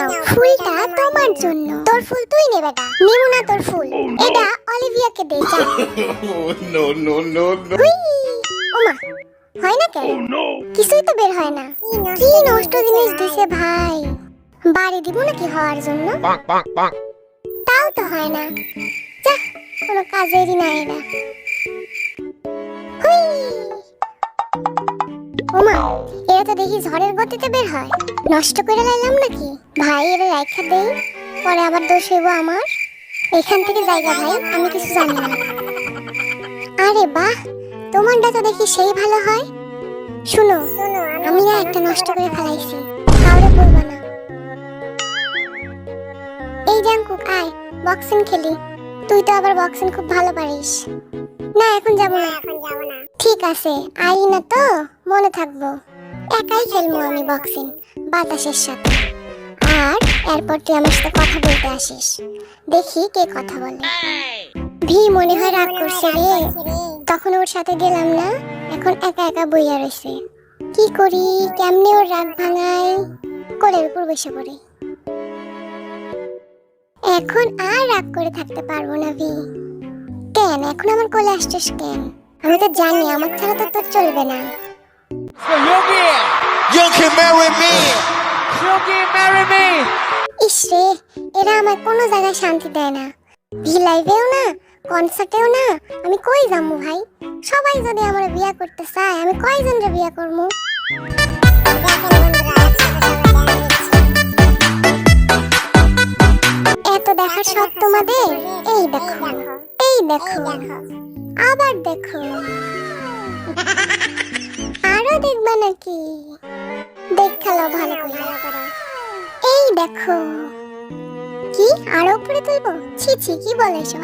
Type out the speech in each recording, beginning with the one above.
নাও ফুলটা তোমার জন্য। তোর ফুল তুই নে বেটা নিমু না তোর ফুল। এটা অলিভিয়াকে দে যা। Oh no no no. no! ওমা হয় না কেন? কিছুই তো বের হয় না। কি নষ্ট জিনিস দিছে ভাই? বাড়ি দিব নাকি হওয়ার জন্য! তাও তো হয় না। যা কোনো কাজেরই না এরা। হুই! ওমা এরা তো দেখি ঝড়ের গতিতে বের হয়। নষ্ট করে লাইলাম নাকি? ভাই, এরা রাইখা দেই, পরে আবার দোষ হইব আমার। এখান থেকে জায়গা ভাই, আমি কিছু জানি না। আরে বাহ, তোমারটা তো দেখি সেই ভালো হয়। শুনো, আমি না একটা নষ্ট করে ফেলাইছি, কাউরে বলব না। এই জাঙ্কুক আয় বক্সিং খেলি। তুই তো আবার বক্সিং খুব ভালো পারিস। না, এখন যাব না, এখন যাব না। ঠিক আছে আই না তো মনে থাকব। একাই খেলব আমি বক্সিং বাতাসের সাথে। আর এরপর তুই আমার সাথে কথা বলতে আসিস। দেখি কে কথা বলে। ভি মনে হয় রাগ করছে রে। তখন ওর সাথে গেলাম না, এখন একা একা বইয়া রয়েছে কি করি, কেমনে ওর রাগ ভাঙাই কোলের উপর বসে পড়ি। এখন আর রাগ করে থাকতে পারব না ভি। কেন, এখন আমার কোলে আসছিস কেন? আমি তো জানি আমার ছাড়া তো তোর চলবে না। You can marry me. ইস রে এরা আমার কোনো জায়গায় শান্তি দেয় না। ভি লাইভেও না কনসার্টেও না আমি কই যাব ভাই? সবাই যদি আমার বিয়া করতে চায় আমি কয়জনরে বিয়া করব এত দেখার সব তোমাদের? এই দেখো এই দেখো। আবার দেখো। আরও দেখবে নাকি? দেখাল ভালো করে। এই দেখো। কি? আরও উপরে তুলবো? ছি ছি কি বলে এসব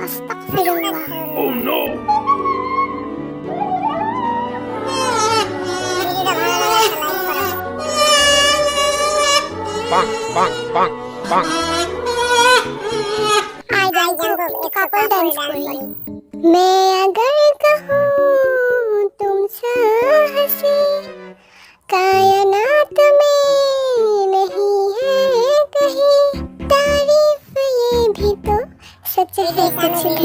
मैं अगर कहूँ तुम हँसी कायनात में नहीं है कहीं। तारीफ़ ये भी तो सच है कुछ भी नहीं।